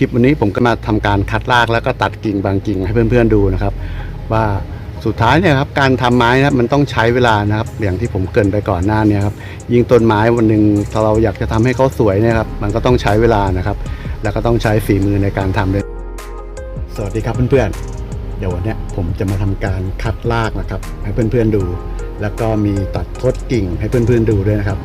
คลิปวันนี้ผมก็มาทำการคัดรากแล้วก็ตัดกิ่งบางกิ่งให้เพื่อนๆดูนะครับ ว่าสุดท้ายเนี่ยครับการทำไม้นะครับมันต้องใช้เวลานะครับอย่างที่ผมเกินไปก่อนหน้านี้ครับยิ่งต้นไม้วันหนึ่งถ้าเราอยากจะทำให้เขาสวยเนะครับมันก็ต้องใช้เวลานะครับ แล้วก็ต้องใช้ฝีมือในการทำด้วยสวัสดีครับเพื่อนๆเดี๋ยววันนี้ผมจะมาทำการคัดรากนะครับให้เพื่อนๆดู แล้วก็มีตัดทดกิ่งให้เพื่อนๆดูด้วยนะครับ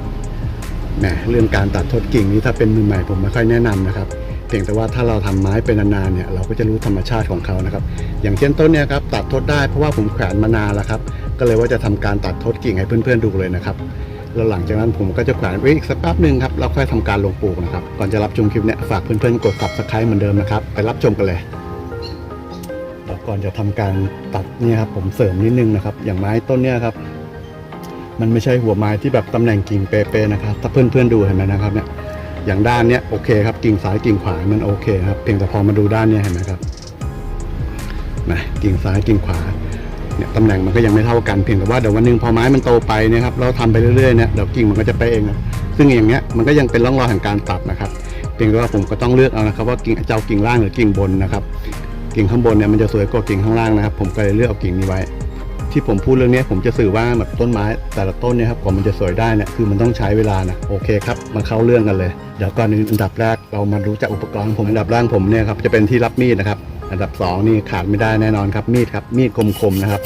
แหมเรื่องการตัดทดกิ่งนี้ถ้าเป็นมือใหม่ผมไม่ค่อยแนะนำนะครับ เพียงแต่ว่าถ้าเราทำไม้เป็นนานๆเนี่ยเราก็จะรู้ธรรมชาติของเขานะครับ อย่างเช่นต้นเนี่ยครับตัดทดได้เพราะว่าผมแขวนมานานแล้วครับ ก็เลยว่าจะทำการตัดทดกิ่งให้เพื่อนๆดูเลยนะครับแล้วหลังจากนั้นผมก็จะแขวนไว้อีกสักแป๊บหนึ่งครับแล้วค่อยทำการลงปลูกนะครับ ก่อนจะรับชมคลิปเนี่ยฝากเพื่อนๆกด subscribe เหมือนเดิมนะครับ ไปรับชมกันเลยแล้วก่อนจะทำการตัดเนี่ยครับผมเสริมนิดนึงนะครับ อย่างไม้ต้นเนี่ยครับ มันไม่ใช่หัวไม้ที่แบบตำแหน่งกิ่งเป๊ะๆนะครับ ถ้าเพื่อนๆดูเห็นไหมนะครับเนี่ยอย่างด้านเนี้ยโอเคครับกิ่งซ้ายกิ่งขวามันโอเคครับเพียงแต่พอมาดูด้านเนี้ยเห็นไหมครับนะกิ่งซ้ายกิ่งขวาเนี่ยตำแหน่งมันก็ยังไม่เท่ากันเพียงแต่ว่าเดี๋ยววันหนึงพอไม้มันโตไปเนี่ยครับเราทำไปเรื่อยๆเนี่ยเดี๋ยวกิ่งมันก็จะไปเองนะซึ่งอย่างเงี้ยมันก็ยังเป็นร่องรอยแห่งการตัดนะครับ เพียงแต่ว่าผมก็ต้องเลือกเอานะครับว่ากิ่งเจ้ากิ่งล่างหรือกิ่งบนนะครับ กิ่งข้างบนเนี่ยมันจะสวยกว่ากิ่งข้างล่างนะครับ ผมก็เลยเลือกเอากิ่งนี้ไว้ ที่ผมพูดเรื่องนี้ผมจะสื่อว่าแบบต้นไม้แต่ละต้นเนี่ยครับกว่ามันจะสวยได้เนี่ยคือมันต้องใช้เวลานะโอเคครับมาเข้าเรื่องกันเลยเดี๋ยวก่อนอันดับแรกเรามารู้จักอุปกรณ์ผมอันดับแรกผมเนี่ยครับจะเป็นที่รับมีดนะครับ อันดับสองนี่ขาดไม่ได้แน่นอนครับมีดครับมีดคมๆนะครับ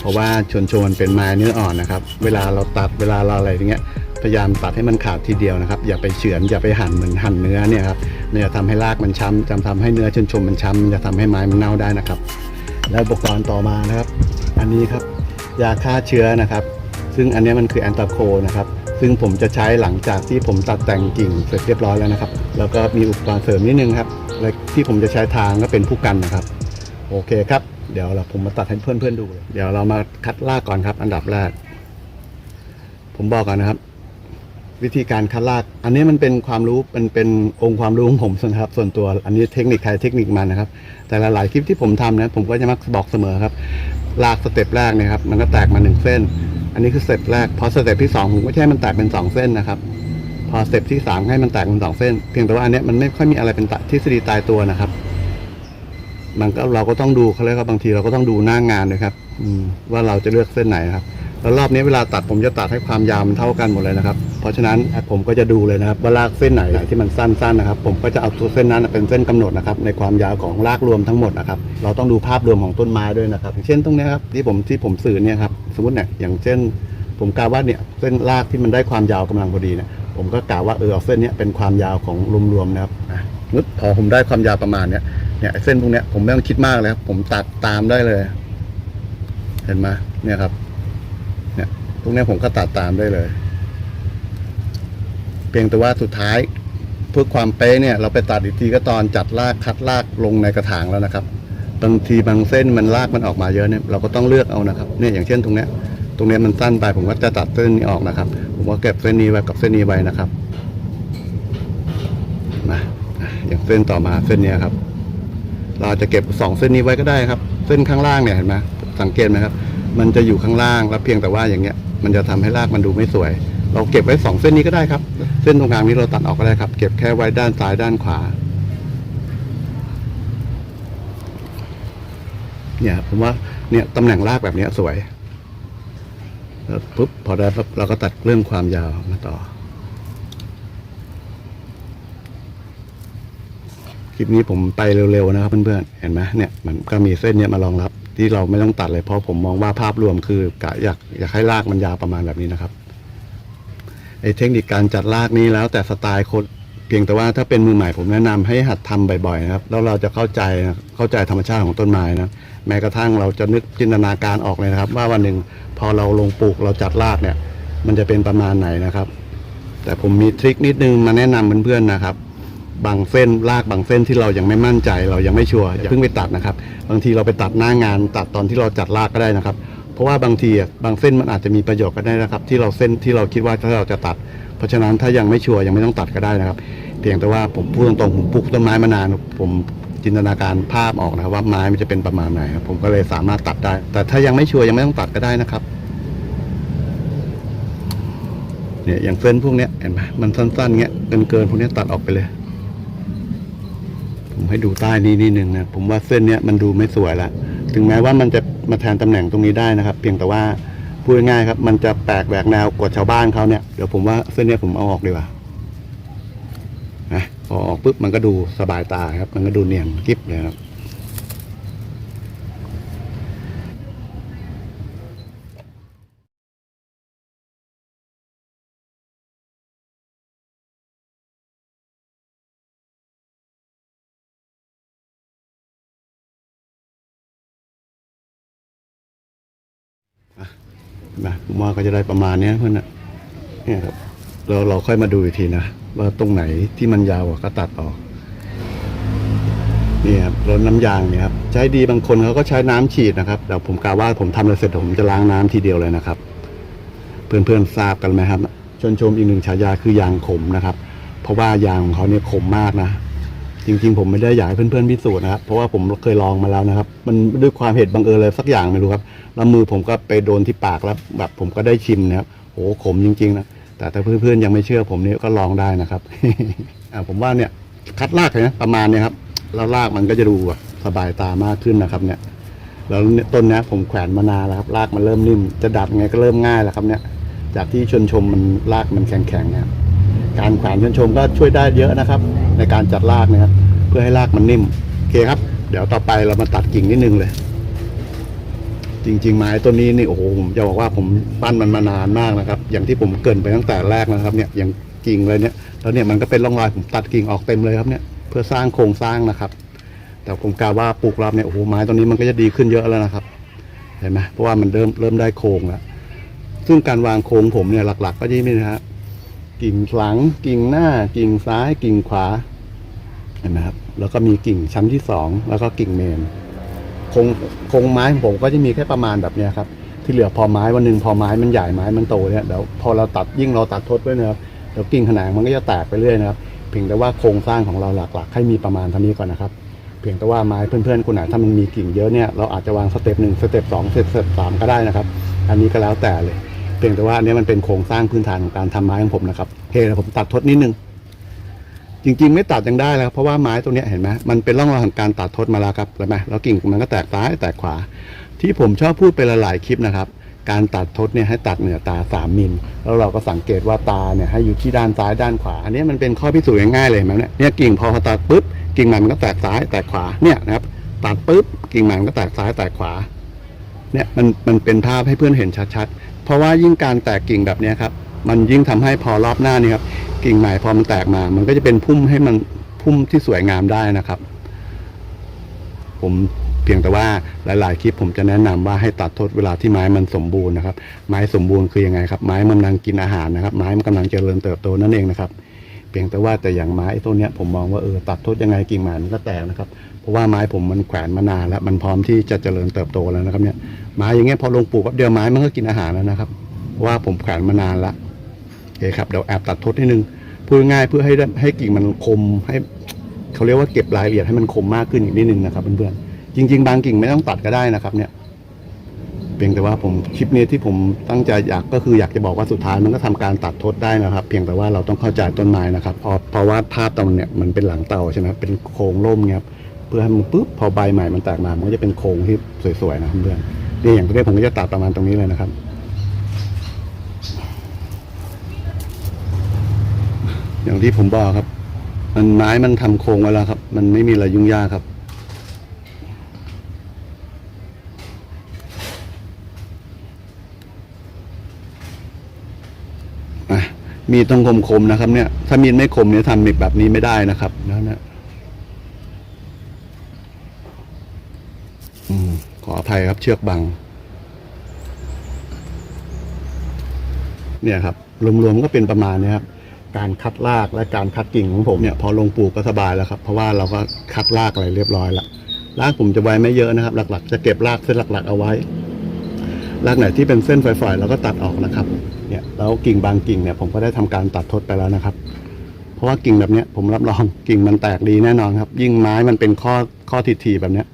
เพราะว่าชนชนเป็นไม้เนื้ออ่อนนะครับเวลาเราตัดเวลาเราอะไรอย่างเงี้ยพยายามตัดให้มันขาดทีเดียวนะครับ อย่าไปเฉือนอย่าไปหั่นเหมือนหั่นเนื้อเนี่ยครับมันจะทำให้รากมันช้ำจะทำให้เนื้อชนชมมันช้ำจะทำให้ไม้มันเน่าได้นะครับ แล้วอุปกรณ์ต่อมานะครับ อันนี้ครับยาฆ่าเชื้อนะครับ ซึ่งอันนี้มันคือแอนตาโคนะครับ ซึ่งผมจะใช้หลังจากที่ผมตัดแต่งกิ่งเสร็จเรียบร้อยแล้วนะครับ แล้วก็มีอุปกรณ์เสริมนิดนึงครับและที่ผมจะใช้ทางก็เป็นผู้กันนะครับ โอเคครับ เดี๋ยวเราผมมาตัดให้เพื่อนๆดูเลยเดี๋ยวเรามาคัดลากก่อนครับ อันดับแรก ผมบอกก่อนนะครับ วิธีการคัดลาก อันนี้มันเป็นความรู้เป็นเป็นองค์ความรู้ของผมนะครับ ส่วนตัวอันนี้เทคนิคใครเทคนิคมันนะครับ แต่ละหลายคลิปที่ผมทำนะผมก็จะมักบอกเสมอครับ ลากสเต็ปแรกนี่ยครับ มันก็แตกมาหนึ่งเส้น อันนี้คือสเต็ปแรกพอสเต็ปที่สองผมก็ใช้มันแตกเป็นสองเส้นนะครับ พอสเต็ปที่สามให้มันแตกเป็นสองเส้น เพียงแต่ว่าอันนี้มันไม่ค่อยมีอะไรเป็นทฤษฎีตายตัวนะครับ มันก็เราก็ต้องดูเขาเรียกว่าบางทีเราก็ต้องดูหน้างานด้วยครับ อืมว่าเราจะเลือกเส้นไหนครับ แล้วรอบนี้เวลาตัดผมจะตัดให้ความยาวมันเท่ากันหมดเลยนะครับ เพราะฉะนั้นผมก็จะดูเลยนะครับว่าลากเส้นไหนที่มันสั้นๆนะครับ ผมก็จะเอาตัวเส้นนั้นเป็นเส้นกำหนดนะครับในความยาวของรากรวมทั้งหมดนะครับ เราต้องดูภาพรวมของต้นไม้ด้วยนะครับเช่นตรงนี้ครับที่ผมที่ผมสื่อเนี่ยครับสมมติเนี่ยอย่างเช่น ผมกาว่าเนี่ยเส้นรากที่มันได้ความยาวกำลังพอดีเนี่ยผมก็กาว่าเออเอาเส้นนี้เป็นความยาวของรวมๆนะครับนึกพอผมได้ความยาวประมาณเนี้ยเนี่ยเส้นพวกเนี้ยผมไม่ต้องคิดมากเลยครับผมตัดตามได้เลย เห็นไหมเนี่ยครับ เนี่ยพวกเนี้ผมก็ตัดตามได้เลย เพียงแต่ว่าสุดท้ายเพื่อความเป๊ะเนี่ย เราไปตัดอีกทีก็ตอนจัดรากคัดรากลงในกระถางแล้วนะครับบางทีบางเส้นมันรากมันออกมาเยอะเนี่ยเราก็ต้องเลือกเอานะครับเนี่ยอย่างเช่นตรงเนี้ย ตรงเนี้ยมันสั้นไปผมก็จะตัดเส้นนี้ออกนะครับ ผมก็เก็บเส้นนี้ไว้กับเส้นนี้ไว้นะครับมาอะอย่างเส้นต่อมาเส้นนี้ครับ เราจะเก็บสองเส้นนี้ไว้ก็ได้ครับ เส้นข้างล่างเนี่ยเห็นไหมสังเกตไหมครับ มันจะอยู่ข้างล่างแล้วเพียงแต่ว่าอย่างเงี้ย มันจะทำให้รากมันดูไม่สวย เราเก็บไว้สองเส้นนี้ก็ได้ครับ เส้นตรงกลางนี้เราตัดออกก็ได้ครับ เก็บแค่ไว้ด้านซ้ายด้านขวา เนี่ยผมว่าเนี่ยตำแหน่งรากแบบนี้สวยแล้วปุ๊บพอได้ปั๊บเราก็ตัดเรื่องความยาวมาต่อคลิปนี้ผมไปเร็วๆนะครับเพื่อนๆ เห็นไหมเนี่ยมันก็มีเส้นเนี้ยมารองรับ ที่เราไม่ต้องตัดเลย เพราะผมมองว่าภาพรวมคือกะอยากอยากให้รากมันยาวประมาณแบบนี้นะครับไอ้เทคนิคการจัดรากนี้แล้วแต่สไตล์คนเพียงแต่ว่าถ้าเป็นมือใหม่ผมแนะนำให้หัดทำบ่อยๆนะครับแล้วเราจะเข้าใจนะเข้าใจธรรมชาติของต้นไม้นะแม้กระทั่งเราจะนึกจินตนาการออกเลยนะครับ ว่าวันหนึ่งพอเราลงปลูกเราจัดรากเนี่ย มันจะเป็นประมาณไหนนะครับ แต่ผมมีทริคนิดนึงมาแนะนำเพื่อนๆนะครับ บางเส้นลากบางเส้นที่เรายังไม่มั่นใจ เรายังไม่ชัวร์อย่าเพิ่งไปตัดนะครับ บางทีเราไปตัดหน้างาน ตัดตอนที่เราจัดลากก็ได้นะครับ เพราะว่าบางทีอะบางเส้นมันอาจจะมีประโยชน์ก็ได้นะครับ ที่เราเส้นที่เราคิดว่าถ้าเราจะตัด เพราะฉะนั้นถ้ายังไม่ชัวร์ยังไม่ต้องตัดก็ได้นะครับ เพียงแต่ว่าผมพูดตรงๆผมปลูกต้นไม้มานานผมจินตนาการภาพออกนะครับ ว่าไม้มันจะเป็นประมาณไหนผมก็เลยสามารถตัดได้ แต่ถ้ายังไม่ชัวร์ยังไม่ต้องตัดก็ได้นะครับเนี่ยอย่างเส้นพวกเนี้ยเห็นไหมมันสั้นๆเงี้ยเกินเกินๆพวกนี้ตัดออกไปเลย ผมให้ดูใต้นี้นิดนึงนะผมว่าเส้นเนี้ยมันดูไม่สวยละถึงแม้ว่ามันจะมาแทนตำแหน่งตรงนี้ได้นะครับ เพียงแต่ว่าพูดง่ายครับ มันจะแปลกแหวกแนวกว่าชาวบ้านเขาเนี่ยเดี๋ยวผมว่าเส้นเนี้ยผมเอาออกดีกว่านะพอออกปุ๊บมันก็ดูสบายตาครับ มันก็ดูเนียนกิ๊บเลยครับ นะผม ว่าก็จะได้ประมาณนี้เพื่อนนะเนี่ยครับเราเราค่อยมาดูอีกทีนะว่าตรงไหนที่มันยาวก็ตัดออกนี่ครับรถน้ำยางเนี่ยครับใช้ดีบางคนเขาก็ใช้น้ำฉีดนะครับแต่ผมกล่าวว่าผมทำอะไรเสร็จผมจะล้างน้ำทีเดียวเลยนะครับ เพื่อนๆทราบกันไหมครับชนชมอีกหนึ่งฉายาคือยางขมนะครับ เพราะว่ายางของเขาเนี่ยขมมากนะ จริง ๆ ผมไม่ได้อยากให้เพื่อนๆพิสูจน์นะครับ เพราะว่าผมเคยลองมาแล้วนะครับ มันด้วยความเหตุบังเอิญอะไรสักอย่างไม่รู้ครับ แล้วมือผมก็ไปโดนที่ปากแล้วแบบผมก็ได้ชิมนะครับโหขมจริงๆนะ แต่ถ้าเพื่อนๆยังไม่เชื่อผมนี่ก็ลองได้นะครับ อ่าผมว่าเนี่ยคัดลากเลยนะประมาณเนี้ยครับ แล้วลากมันก็จะดูแบบสบายตามากขึ้นนะครับ เนี่ย แล้วเนี่ยต้นเนี้ยผมแขวนมานานแล้วครับรากมันเริ่มนิ่ม จะดัดไงก็เริ่มง่ายแล้วครับเนี่ย จากที่ชนชมมันรากมันแข็งๆเนี่ย การแขวนชนชมก็ช่วยได้เยอะนะครับ ในการจัดรากนะครับเพื่อให้รากมันนิ่มโอเคครับ เดี๋ยวต่อไปเรามาตัดกิ่งนิดนึงเลย จริงๆไม้ต้นนี้นี่โอ้โหผมจะบอกว่าผมปั้นมันมานานมากนะครับ อย่างที่ผมเกินไปตั้งแต่แรกนะครับ เนี่ยอย่างกิ่งเลยเนี่ยแล้วเนี่ยมันก็เป็นร่องรอยผมตัดกิ่งออกเต็มเลยครับเนี่ยเพื่อสร้างโครงสร้างนะครับ แต่ผมกล่าวว่าปลูกรอบเนี่ยโอ้โหไม้ต้นนี้มันก็จะดีขึ้นเยอะแล้วนะครับเห็นไหมเพราะว่ามันเริ่มเริ่มได้โครงแล้วซึ่งการวางโครงผมเนี่ยหลัก ๆ ก็จะมีนะฮะ กิ่งหลัง กิ่งหน้า กิ่งซ้าย กิ่งขวาเห็นไหมครับ แล้วก็มีกิ่งชั้นที่สองแล้วก็กิ่งเมนโครงโครงไม้ของผมก็จะมีแค่ประมาณแบบเนี้ยครับ ที่เหลือพอไม้วันหนึ่งพอไม้มันใหญ่ไม้มันโตเนี่ยเดี๋ยวพอเราตัดยิ่งเราตัดทดไว้นะครับเดี๋ยวกิ่งขนางมันก็จะแตกไปเรื่อยนะครับ เพียงแต่ว่าโครงสร้างของเราหลักๆ ให้มีประมาณเท่านี้ก่อนนะครับ เพียงแต่ว่าไม้เพื่อนๆคนไหนถ้ามันมีกิ่งเยอะเนี่ยเราอาจจะวางสเต็ปหนึ่งสเต็ปสองสเต็ปสามก็ได้นะครับ อันนี้ก็แล้วแต่เลย เพียงแต่ว่าอันนี้มันเป็นโครงสร้างพื้นฐานของการทำไม้ของผมนะครับเคเดี๋ยผมตัดทดนิดนึง จริงๆ ไม่ตัดยังได้แล้วครับเพราะว่าไม้ตรงเนี้เห็นไหมมันเป็นร่องรอยของการตัดทดมาแล้วครับเห็นไหมแล้วกิ่งมันก็แตกซ้ายแตกขวา ที่ผมชอบพูดไปหลายๆคลิปนะครับ การตัดทดเนี่ยให้ตัดเหนือตา 3 มิล แล้วเราก็สังเกตว่าตาเนี่ยให้อยู่ที่ด้านซ้ายด้านขวา อันนี้มันเป็นข้อพิสูจน์ง่ายๆเลยเห็นไหมเนี่ยเนี่ยกิ่งพอตัดปุ๊บกิ่งม่มันก็แตกซ้ายแตกขวาเนี่ยนะครับตัดปุ๊บกิ่งมันก็แตกซ้ายแตกขวาเนี่ยมันมันเป็นภาพให้เพื่อนเห็นชัดๆ ราะว่ายิ่งการแตกกิ่งแบบนี้ครับ มันยิ่งทำให้พอรอบหน้านี่ครับ กิ่งใหม่พอมันแตกมา มันก็จะเป็นพุ่มให้มันพุ่มที่สวยงามได้นะครับ ผมเพียงแต่ว่าหลาย ๆ คลิปผมจะแนะนำว่าให้ตัดทดเวลาที่ไม้มันสมบูรณ์นะครับ ไม้สมบูรณ์คือยังไงครับไม้มันกำลังกินอาหารนะครับ ไม้มันกำลังเจริญเติบโตนั่นเองนะครับ เพียงแต่ว่าแต่อย่างไม้ต้นนี้ผมมองว่าเออตัดทดยังไงกิ่งใหม่มันก็แตกนะครับ เพราะว่าไม้ผมมันแขวนมานานแล้ว มันพร้อมที่จะเจริญเติบโตแล้วนะครับเนี่ยไม้อย่างเงี้ยพอลงปลูกแป๊บเดียวไม้มันก็กินอาหารแล้วนะครับว่าผมแขวนมานานละโอเคครับเดี๋ยวแอบตัดทดนิดนึงพูดง่ายเพื่อให้ให้กิ่งมันคมให้เขาเรียกว่าเก็บรายละเอียดให้มันคมมากขึ้นอีกนิดนึงนะครับเพื่อนๆจริง ๆ บางกิ่งไม่ต้องตัดก็ได้นะครับ เนี่ยเพียงแต่ว่าผมคลิปนี้ที่ผมตั้งใจอยากก็คืออยากจะบอกว่าสุดท้ายมันก็ทำการตัดทดได้นะครับ เพียงแต่ว่าเราต้องเข้าใจต้นไม้นะครับเพราะเพราะว่าภาพตรงเนี่ยมันเป็นหลังเตาใช่ไหมเป็นโครงร่มเงี้ย เพื่อให้มันปุ๊บพอใบใหม่มันแตกมา มันก็จะเป็นโครงที่สวยๆนะเพื่อนนี่อย่างตัวนี้ผมก็จะตัดประมาณตรงนี้เลยนะครับอย่างที่ผมบอกครับ มันไม้มันทำโครงไว้แล้วครับ มันไม่มีอะไรยุ่งยากครับอะมีดต้องคมๆนะครับเนี่ย ถ้ามีดไม่คมเนี่ยทำแบบนี้ไม่ได้นะครับนะนะอื มขออภัยครับ เชือกบัง เนี่ยครับ รวมๆก็เป็นประมาณนี้ครับ การคัดรากและการคัดกิ่งของผมเนี่ยพอลงปลูกก็สบายแล้วครับ เพราะว่าเราก็คัดรากอะไรเรียบร้อยล้วรากผมจะไว้ไม่เยอะนะครับ หลักๆ จะเก็บรากเส้นหลักๆ เอาไว้รากไหนที่เป็นเส้นฝอยๆเราก็ตัดออกนะครับ เนี่ยแล้วกิ่งบางกิ่งเนี่ย ผมก็ได้ทำการตัดทดไปแล้วนะครับ เพราะว่ากิ่งแบบเนี้ยผมรับรองกิ่งมันแตกดีแน่นอนครับ ยิ่งไม้มันเป็นข้อข้อทีๆแบบเนี้ย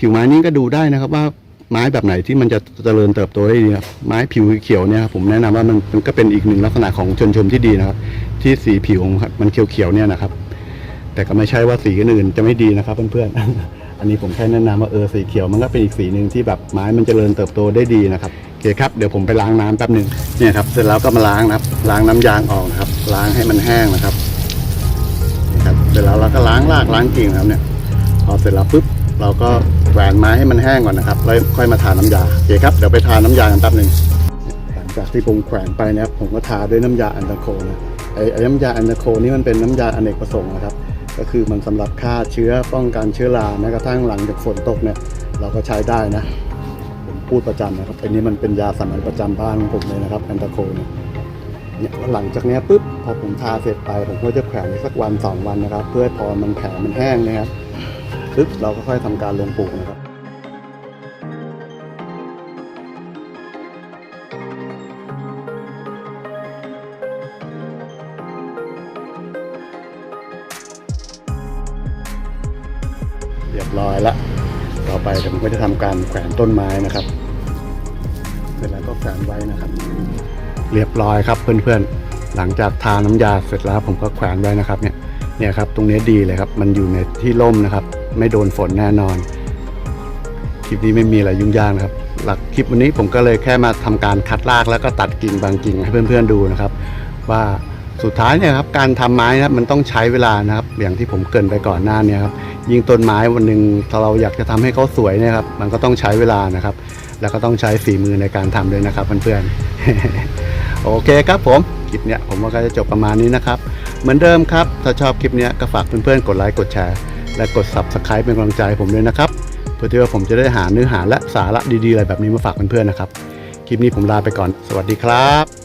ผิวไม้นี้ก็ดูได้นะครับว่าไม้แบบไหนที่มันจะเจริญเติบโตได้ดีครับไม้ผิวเขียวเนี่ยครับผมแนะนำว่ามันมันก็เป็นอีกหนึ่งลักษณะของชนชมที่ดีนะครับ ที่สีผิวของมันเขียวๆเนี่ยนะครับ แต่ก็ไม่ใช่ว่าสีอื่นจะไม่ดีนะครับเพื่อนๆอันนี้ผมแค่แนะนำว่าเออสีเขียวมันก็เป็นอีกสีหนึ่งที่แบบไม้มันจเจริญเติบโตได้ดีนะครับโอเคครับเดี๋ยวผมไปล้างน้ำแป๊บหนึ่งเนี่ยครับเสร็จแล้วก็มาล้างนะครับ ล้างน้ำยางออกนะครับ ล้างให้มันแห้งนะครับนี่ครับเสร็จแล้วเราก็ล้างรากล้างกิ่งครับเนี่ยพอเสร็จแล้วปุ๊บเราก็ แหวนไม้ให้มันแห้งก่อนนะครับแล้วค่อยมาทาน้ำยาโอเคครับเดี๋ยวไปทาน้ำยากันแป๊บหนึ่งหลังจากที่ผมแขวนไปนะครับผมก็ทาด้วยน้ำยาอันตาโคนะไอ้ไอ้น้ำยาอันตาโคนี่มันเป็นน้ำยาอเนกประสงค์นะครับ ก็คือมันสำหรับฆ่าเชื้อป้องกันเชื้อราแม้กระทั่งหลังจากฝนตกเนี่ยเราก็ใช้ได้นะผมพูดประจำนะครับอันนี้มันเป็นยาสามัญประจำบ้านของผมเลยนะครับแอนตาโคเนี่ยเนี่ยหลังจากนี้ปุ๊บพอผมทาเสร็จไปผมก็จะแขวนสักวันสองวันนะครับ เพื่อพอมันแผลมันแห้งนะครับ ปุ๊บเราก็ค่อยทำการลงปลูกนะครับเรียบร้อยละต่อไปผมก็จะทำการแขวนต้นไม้นะครับ เสร็จแล้วก็แขวนไว้นะครับ เรียบร้อยครับเพื่อนๆ หลังจากทาน้ำยาเสร็จแล้วผมก็แขวนไว้นะครับเนี่ยเนี่ยครับตรงนี้ดีเลยครับ มันอยู่ในที่ร่มนะครับ ไม่โดนฝนแน่นอน คลิปนี้ไม่มีอะไรยุ่งยากนะครับ หลักคลิปวันนี้ผมก็เลยแค่มาทำการคัดรากแล้วก็ตัดกิ่งบางกิ่งให้เพื่อนๆดูนะครับ ว่าสุดท้ายเนี่ยครับการทำไม้นะมันต้องใช้เวลานะครับ อย่างที่ผมเกินไปก่อนหน้านี้ครับยิ่งต้นไม้วันหนึ่งถ้าเราอยากจะทำให้เขาสวยเนี่ยครับมันก็ต้องใช้เวลานะครับ แล้วก็ต้องใช้ฝีมือในการทำด้วยนะครับเพื่อนๆโอเคครับผมคลิปเนี้ยผมว่าก็จะจบประมาณนี้นะครับ เหมือนเดิมครับ ถ้าชอบคลิปเนี้ยก็ฝากเพื่อนๆกดไลค์กดแชร์ และกด subscribe เป็นกำลังใจผมด้วยนะครับ เพื่อที่ว่าผมจะได้หาเนื้อหาและสาระดีๆอะไรแบบนี้มาฝากเพื่อนๆนะครับ คลิปนี้ผมลาไปก่อน สวัสดีครับ